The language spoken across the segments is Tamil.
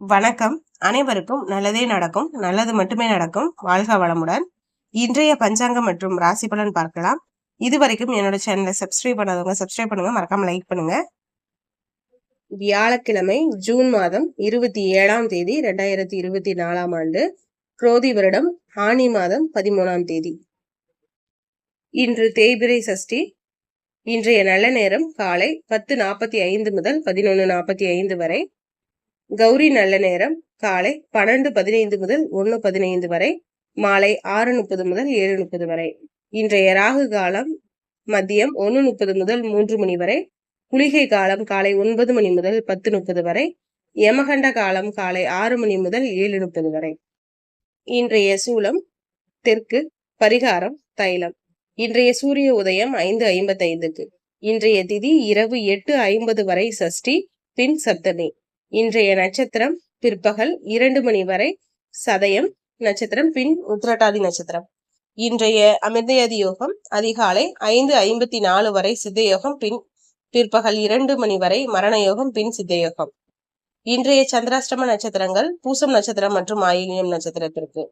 வணக்கம். அனைவருக்கும் நல்லதே நடக்கும். நல்லது மட்டுமே நடக்கும். வாழ்க வளமுடன். இன்றைய பஞ்சாங்கம் மற்றும் ராசி பலன் பார்க்கலாம். இதுவரைக்கும் என்னோட சேனலை சப்ஸ்கிரைப் பண்ணாதவங்க சப்ஸ்கிரைப் பண்ணுங்க. மறக்காம லைக் பண்ணுங்க. வியாழக்கிழமை ஜூன் மாதம் இருபத்தி ஏழாம் தேதி ரெண்டாயிரத்தி இருபத்தி நாலாம் ஆண்டு குரோதி வருடம் ஆனி மாதம் பதிமூணாம் தேதி. இன்று தேய்பிரை சஷ்டி. இன்றைய நல்ல நேரம் காலை பத்து நாற்பத்தி ஐந்து முதல் பதினொன்று நாற்பத்தி ஐந்து வரை. கௌரி நல்ல நேரம். காலை பன்னெண்டு பதினைந்து முதல் ஒன்று பதினைந்து வரை. மாலை ஆறு முப்பது முதல் ஏழு முப்பது வரை. இன்றைய ராகு காலம் மதியம் ஒன்று முப்பது முதல் மூன்று மணி வரை. குளிகை காலம் காலை ஒன்பது மணி முதல் பத்து முப்பது வரை. யமகண்ட காலம் காலை ஆறு மணி முதல் ஏழு முப்பது வரை. இன்றைய சூலம் தெற்கு பரிகாரம் தைலம். இன்றைய சூரிய உதயம் ஐந்து ஐம்பத்தைந்துக்கு. இன்றைய திதி இரவு எட்டு ஐம்பது வரை சஷ்டி பின் சப்தமி. இன்றைய நட்சத்திரம் பிற்பகல் இரண்டு மணி வரை சதயம் நட்சத்திரம் பின் உத்திரட்டாதி நட்சத்திரம். இன்றைய அமிர்தயதி யோகம் அதிகாலை ஐந்து ஐம்பத்தி நாலு வரை சித்த யோகம் பின் பிற்பகல் இரண்டு மணி வரை மரண யோகம் பின் சித்த யோகம் இன்றைய சந்திராஷ்டம நட்சத்திரங்கள் பூசம் நட்சத்திரம் மற்றும் ஆயிலியம் நட்சத்திரத்திற்கு.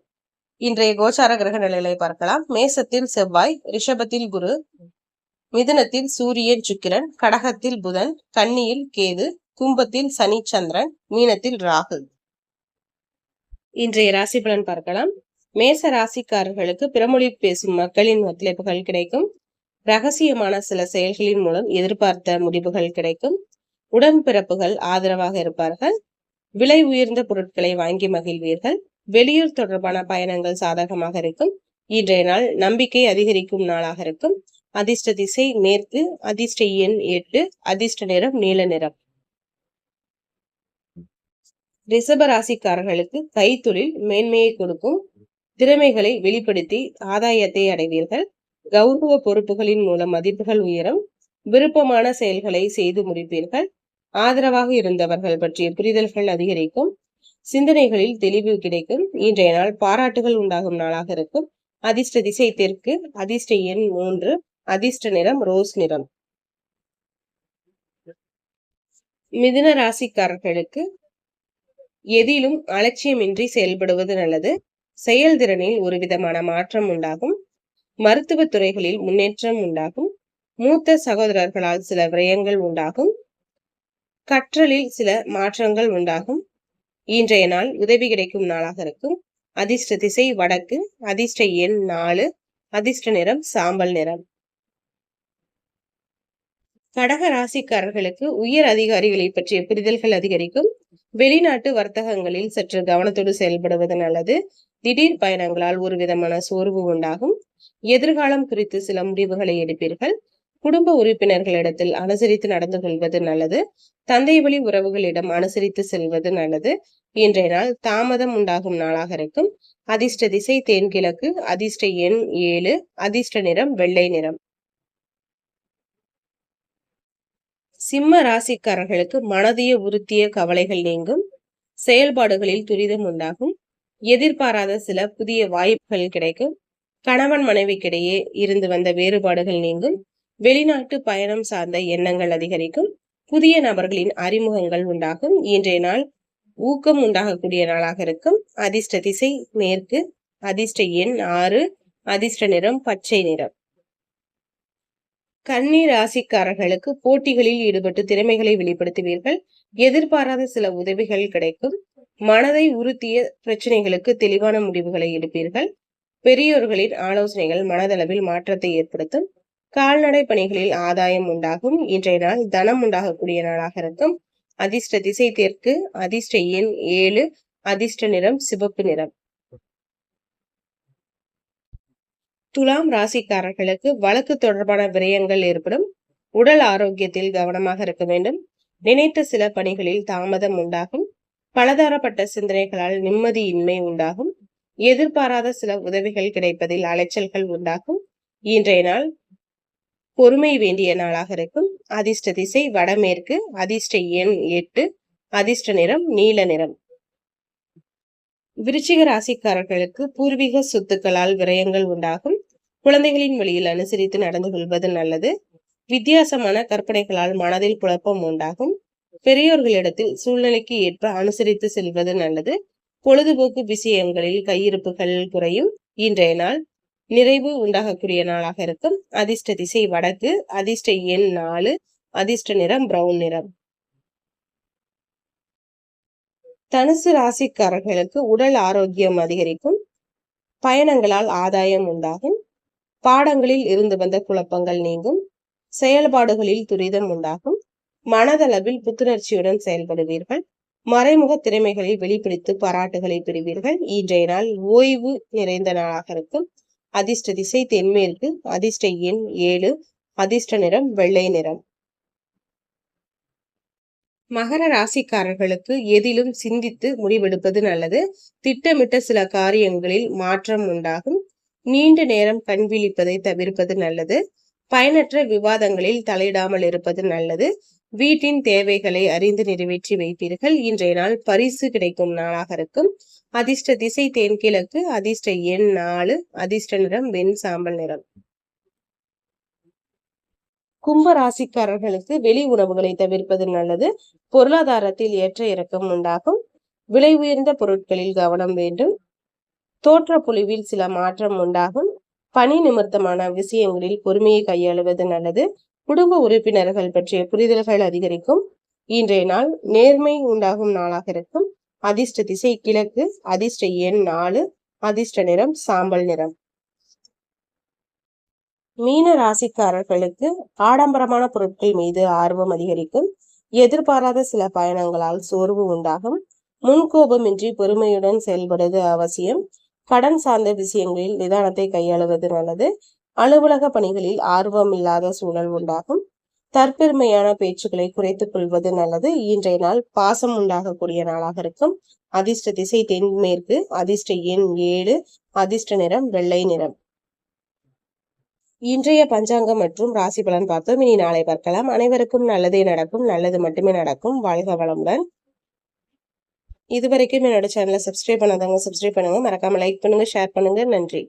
இன்றைய கோச்சார கிரக நிலைகளை பார்க்கலாம். மேசத்தில் செவ்வாய் ரிஷபத்தில் குரு மிதுனத்தில் சூரியன் சுக்கிரன் கடகத்தில் புதன் கன்னியில் கேது கும்பத்தில் சனி சந்திரன் மீனத்தில் ராகு. இன்றைய ராசி பலன் பார்க்கலாம். மேச ராசிக்காரர்களுக்கு பிறமொழி பேசும் மக்களின் ஒத்துழைப்புகள் கிடைக்கும். ரகசியமான சில செயல்களின் மூலம் எதிர்பார்த்த முடிவுகள் கிடைக்கும். உடன்பிறப்புகள் ஆதரவாக இருப்பார்கள். விலை உயர்ந்த பொருட்களை வாங்கி மகிழ்வீர்கள். வெளியூர் தொடர்பான பயணங்கள் சாதகமாக இருக்கும். இன்றைய நாள் நம்பிக்கை அதிகரிக்கும் நாளாக இருக்கும். அதிர்ஷ்ட திசை மேற்கு அதிர்ஷ்ட எண் எட்டு அதிர்ஷ்ட நிறம் நீல நிறம். ரிசப ராசிக்காரர்களுக்கு கைத்தொழில் மேன்மையை கொடுக்கும் திறமைகளை வெளிப்படுத்தி ஆதாயத்தை அடைவீர்கள். கௌரவ பொறுப்புகளின் மூலம் மதிப்புகள் உயரும். விருப்பமான செயல்களை செய்து முடிப்பீர்கள். ஆதரவாக இருந்தவர்கள் பற்றிய புரிதல்கள் அதிகரிக்கும். சிந்தனைகளில் தெளிவு கிடைக்கும். இன்றைய நாள் பாராட்டுகள் உண்டாகும் நாளாக இருக்கும். அதிர்ஷ்ட திசை தெற்கு அதிர்ஷ்ட எண் மூன்று அதிர்ஷ்ட நிறம் ரோஸ் நிறம். மிதுன ராசிக்காரர்களுக்கு எதிலும் அலட்சியமின்றி செயல்படுவது நல்லது. செயல்திறனில் ஒரு விதமான மாற்றம் உண்டாகும். மருத்துவ துறைகளில் முன்னேற்றம் உண்டாகும். மூத்த சகோதரர்களால் சில விரயங்கள் உண்டாகும். கற்றலில் சில மாற்றங்கள் உண்டாகும். இன்றைய நாள் உதவி கிடைக்கும் நாளாக இருக்கும். அதிர்ஷ்ட திசை வடக்கு அதிர்ஷ்ட எண் நாலு அதிர்ஷ்ட நிறம் சாம்பல் நிறம். கடக ராசிக்காரர்களுக்கு உயர் அதிகாரிகளை பற்றிய புரிதல்கள் அதிகரிக்கும். வெளிநாட்டு வர்த்தகங்களில் சற்று கவனத்தோடு செயல்படுவது நல்லது. திடீர் பயணங்களால் ஒரு விதமான சோர்வு உண்டாகும். எதிர்காலம் குறித்து சில முடிவுகளை எடுப்பீர்கள். குடும்ப உறுப்பினர்களிடத்தில் அனுசரித்து நடந்து கொள்வது நல்லது. தந்தை வழி உறவுகளிடம் அனுசரித்து செல்வது நல்லது. இன்றைய நாள் தாமதம் உண்டாகும் நாளாக இருக்கும். அதிர்ஷ்ட திசை தென்கிழக்கு அதிர்ஷ்ட எண் ஏழு அதிர்ஷ்ட நிறம் வெள்ளை நிறம். சிம்ம ராசிக்காரர்களுக்கு மனதிய உறுத்திய கவலைகள் நீங்கும் செயல்பாடுகளில் துரிதம் உண்டாகும் எதிர்பாராத சில புதிய வாய்ப்புகள் கிடைக்கும் கணவன் மனைவிக்கிடையே இருந்து வந்த வேறுபாடுகள் நீங்கும் வெளிநாட்டு பயணம் சார்ந்த எண்ணங்கள் அதிகரிக்கும் புதிய நபர்களின் அறிமுகங்கள் உண்டாகும் இன்றைய நாள் ஊக்கம் உண்டாகக்கூடிய நாளாக இருக்கும். அதிர்ஷ்ட திசை மேற்கு அதிர்ஷ்ட எண் ஆறு அதிர்ஷ்ட நிறம் பச்சை நிறம். கன்னி ராசிக்காரர்களுக்கு போட்டிகளில் ஈடுபட்டு திறமைகளை வெளிப்படுத்துவீர்கள். எதிர்பாராத சில உதவிகள் கிடைக்கும். மனதை உறுத்திய பிரச்சனைகளுக்கு தெளிவான முடிவுகளை எடுப்பீர்கள். பெரியோர்களின் ஆலோசனைகள் மனதளவில் மாற்றத்தை ஏற்படுத்தும். கால்நடை பணிகளில் ஆதாயம் உண்டாகும். இன்றைய நாள் தனம் உண்டாகக்கூடிய நாளாக இருக்கும். அதிர்ஷ்ட திசை தெற்கு அதிர்ஷ்ட எண் ஏழு அதிர்ஷ்ட நிறம் சிவப்பு நிறம். துலாம் ராசிக்காரர்களுக்கு வழக்கு தொடர்பான விரயங்கள் ஏற்படும். உடல் ஆரோக்கியத்தில் கவனமாக இருக்க வேண்டும். நினைத்த சில பணிகளில் தாமதம் உண்டாகும். பலதரப்பட்ட சிந்தனைகளால் நிம்மதியின்மை உண்டாகும். எதிர்பாராத சில உதவிகள் கிடைப்பதில் அலைச்சல்கள் உண்டாகும். இன்றைய நாள் பொறுமை வேண்டிய நாளாக இருக்கும். அதிர்ஷ்ட திசை வடமேற்கு அதிர்ஷ்ட எண் எட்டு அதிர்ஷ்ட நிறம் நீல நிறம். விருச்சிக ராசிக்காரர்களுக்கு பூர்வீக சொத்துக்களால் விரயங்கள் உண்டாகும். குழந்தைகளின் வழியில் அனுசரித்து நடந்து கொள்வது நல்லது. வித்தியாசமான கற்பனைகளால் மனதில் குழப்பம் உண்டாகும். பெரியோர்களிடத்தில் சூழ்நிலைக்கு ஏற்ப அனுசரித்து செல்வது நல்லது. பொழுதுபோக்கு விஷயங்களில் கையிருப்புகள் குறையும். இன்றைய நாள் நிறைவு உண்டாகக்கூடிய நாளாக இருக்கும். அதிர்ஷ்ட திசை வடக்கு அதிர்ஷ்ட எண் நாலு அதிர்ஷ்ட நிறம் பிரவுன் நிறம். தனுசு ராசிக்காரர்களுக்கு உடல் ஆரோக்கியம் அதிகரிக்கும். பயணங்களால் ஆதாயம் உண்டாகும். பாடங்களில் இருந்து வந்த குழப்பங்கள் நீங்கும். செயல்பாடுகளில் துரிதம் உண்டாகும். மனதளவில் புத்துணர்ச்சியுடன் செயல்படுவீர்கள். மறைமுக திறமைகளை வெளிப்படுத்தி பாராட்டுகளை பெறுவீர்கள். இன்றைய நாள் ஓய்வு நிறைந்த நாளாக இருக்கும். அதிர்ஷ்ட திசை தென்மேற்கு அதிர்ஷ்ட எண் ஏழு அதிர்ஷ்ட நிறம் வெள்ளை நிறம். மகர ராசிக்காரர்களுக்கு எதிலும் சிந்தித்து முடிவெடுப்பது நல்லது. திட்டமிட்ட சில காரியங்களில் மாற்றம் உண்டாகும். நீண்ட நேரம் கண் விழிப்பதை தவிர்ப்பது நல்லது. பயனற்ற விவாதங்களில் தலையிடாமல் இருப்பது நல்லது. வீட்டின் தேவைகளை அறிந்து நிறைவேற்றி வைப்பீர்கள். இன்றைய நாள் பரிசு கிடைக்கும் நாளாக இருக்கும். அதிர்ஷ்ட திசை தென்கிழக்கு அதிர்ஷ்ட எண் நாலு அதிர்ஷ்ட நிறம் வெண் சாம்பல் நிறம். கும்ப ராசிக்காரர்களுக்கு வெளி உணவுகளை தவிர்ப்பது நல்லது. பொருளாதாரத்தில் ஏற்ற இறக்கம் உண்டாகும். விலை உயர்ந்த பொருட்களில் கவனம் வேண்டும். தோற்ற பொலிவில் சில மாற்றம் உண்டாகும். பணி நிமித்தமான விஷயங்களில் பொறுமையை கையாளுவது நல்லது. குடும்ப உறுப்பினர்கள் பற்றிய புரிதல்கள் அதிகரிக்கும். இன்றைய நாள் நேர்மை உண்டாகும் நாளாக இருக்கும். அதிர்ஷ்ட திசை கிழக்கு அதிர்ஷ்ட எண் நாலு அதிர்ஷ்ட நிறம் சாம்பல் நிறம். மீன ராசிக்காரர்களுக்கு ஆடம்பரமான பொருட்கள் மீது ஆர்வம் அதிகரிக்கும். எதிர்பாராத சில பயணங்களால் சோர்வு உண்டாகும். முன்கோபமின்றி பொறுமையுடன் செயல்படுவது அவசியம். கடன் சார்ந்த விஷயங்களில் நிதானத்தை கையாளுவது நல்லது. அலுவலக பணிகளில் ஆர்வம் இல்லாத சூழல் உண்டாகும். தற்பெருமையான பேச்சுக்களை குறைத்துக் கொள்வது நல்லது. இன்றைய நாள் பாசம் உண்டாகக்கூடிய நாளாக இருக்கும். அதிர்ஷ்ட திசை தென்மேற்கு அதிர்ஷ்ட எண் ஏழு அதிர்ஷ்ட நிறம் வெள்ளை நிறம். இன்றைய பஞ்சாங்கம் மற்றும் ராசி பலன் பார்த்தோம். இனி நாளை பார்க்கலாம். அனைவருக்கும் நல்லதே நடக்கும். நல்லது மட்டுமே நடக்கும். வாழ்க வளமுடன். இது வரைக்கும் என்னோட சேனலை சப்ஸ்கிரைப் பண்ணாதவங்க சப்ஸ்கிரைப் பண்ணுங்க. மறக்காம லைக் பண்ணுங்க ஷேர் பண்ணுங்க. நன்றி.